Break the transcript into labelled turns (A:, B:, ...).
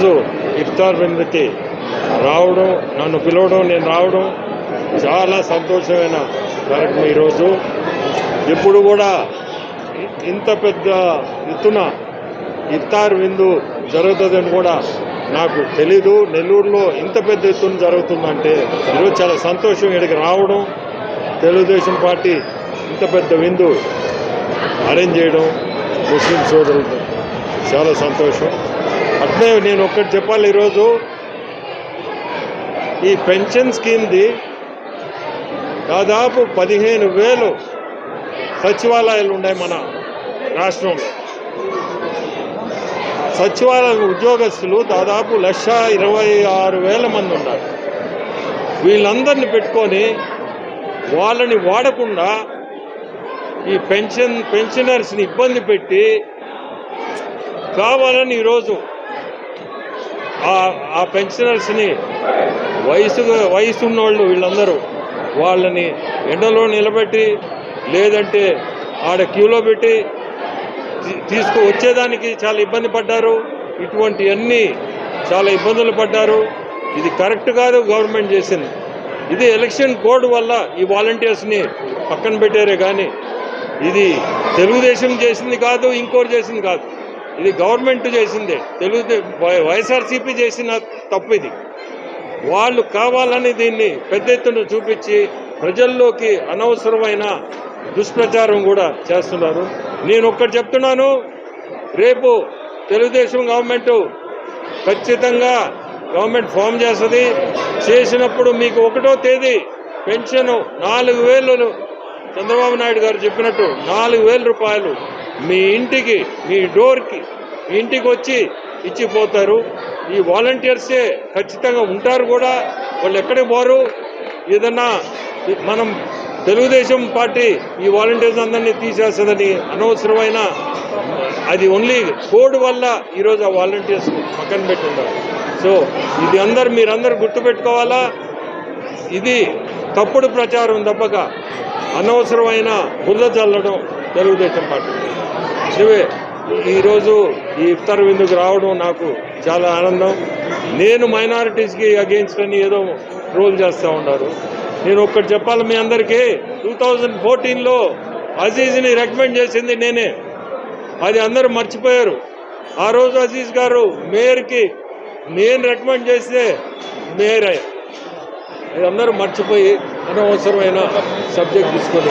A: ఈరోజు ఇఫ్తార్ విందుకి రావడం నన్ను పిలవడం నేను రావడం చాలా సంతోషమైన కార్యక్రమం ఈరోజు. ఎప్పుడు కూడా ఇంత పెద్ద ఎత్తున ఇఫ్తార్ విందు జరుగుతుందని కూడా నాకు తెలీదు. నెల్లూరులో ఇంత పెద్ద ఎత్తున జరుగుతుందంటే ఈరోజు చాలా సంతోషం. ఇక్కడికి రావడం తెలుగుదేశం పార్టీ ఇంత పెద్ద విందు అరేంజ్ చేయడం ముస్లిం సోదరులతో చాలా సంతోషం. అట్లే నేను ఒక్కటి చెప్పాలి ఈరోజు. ఈ పెన్షన్ స్కీమ్ది దాదాపు పదిహేను వేలు సచివాలయాలు ఉన్నాయి మన రాష్ట్రంలో. సచివాలయ ఉద్యోగస్తులు దాదాపు లక్ష ఇరవై ఆరు వేల మంది ఉన్నారు. వీళ్ళందరిని పెట్టుకొని వాళ్ళని వాడకుండా ఈ పెన్షన్ పెన్షనర్స్ని ఇబ్బంది పెట్టి కావాలని ఈరోజు ఆ- ఆ పెన్షనర్స్ని వయసు వయసు ఉన్నవాళ్ళు వీళ్ళందరూ వాళ్ళని ఎండలో నిలబెట్టి లేదంటే ఆడ క్యూలో పెట్టి తీసుకు వచ్చేదానికి చాలా ఇబ్బంది పడ్డారు. ఇటువంటివన్నీ చాలా ఇబ్బందులు పడ్డారు. ఇది కరెక్ట్ కాదు గవర్నమెంట్ చేసింది. ఇది ఎలక్షన్ కోడ్ వల్ల ఈ వాలంటీర్స్ని పక్కన పెట్టారే కానీ ఇది తెలుగుదేశం చేసింది కాదు ఇంకోటి చేసింది కాదు. ఇది గవర్నమెంట్ చేసిందే. తెలుగు వైఎస్ఆర్సీపీ చేసిన తప్పు ఇది వాళ్ళు కావాలని దీన్ని పెద్ద ఎత్తున చూపించి ప్రజల్లోకి అనవసరమైన దుష్ప్రచారం కూడా చేస్తున్నారు. నేను ఒక్కటి చెప్తున్నాను. రేపు తెలుగుదేశం గవర్నమెంట్ ఖచ్చితంగా గవర్నమెంట్ ఫామ్ చేస్తుంది. చేసినప్పుడు మీకు ఒకటో తేదీ పెన్షన్ నాలుగు వేలు చంద్రబాబు నాయుడు గారు చెప్పినట్టు నాలుగు వేల రూపాయలు మీ ఇంటికి మీ డోర్కి మీ ఇంటికి వచ్చి ఇచ్చిపోతారు. ఈ వాలంటీర్సే ఖచ్చితంగా ఉంటారు కూడా. వాళ్ళు ఎక్కడికి పోరు. ఏదన్నా మనం తెలుగుదేశం పార్టీ ఈ వాలంటీర్స్ అందరినీ తీసేస్తుందని అనవసరమైన అది ఓన్లీ కోడ్ వల్ల ఈరోజు ఆ వాలంటీర్స్ పక్కన పెట్టున్నారు సో ఇది అందరు మీరందరూ గుర్తుపెట్టుకోవాలా? ఇది తప్పుడు ప్రచారం తప్పక అనవసరమైన బురద చల్లడం తెలుగుదేశం పార్టీ ఈరోజు ఈ ఇఫ్తార్ విందుకు రావడం నాకు చాలా ఆనందం. నేను మైనారిటీస్కి అగెన్స్ట్ అని ఏదో రోల్ చేస్తూ ఉన్నారు. నేను ఒక్కటి చెప్పాలి మీ అందరికీ టూ థౌజండ్ ఫోర్టీన్లో అజీజ్ని రికమెండ్ చేసింది నేనే. అది అందరూ మర్చిపోయారు. ఆ రోజు అజీజ్ గారు మేయర్కి నేను రికమెండ్ చేస్తే మేయర్. అయ్యా ఇది అందరూ మర్చిపోయి అనవసరమైన సబ్జెక్ట్ తీసుకొని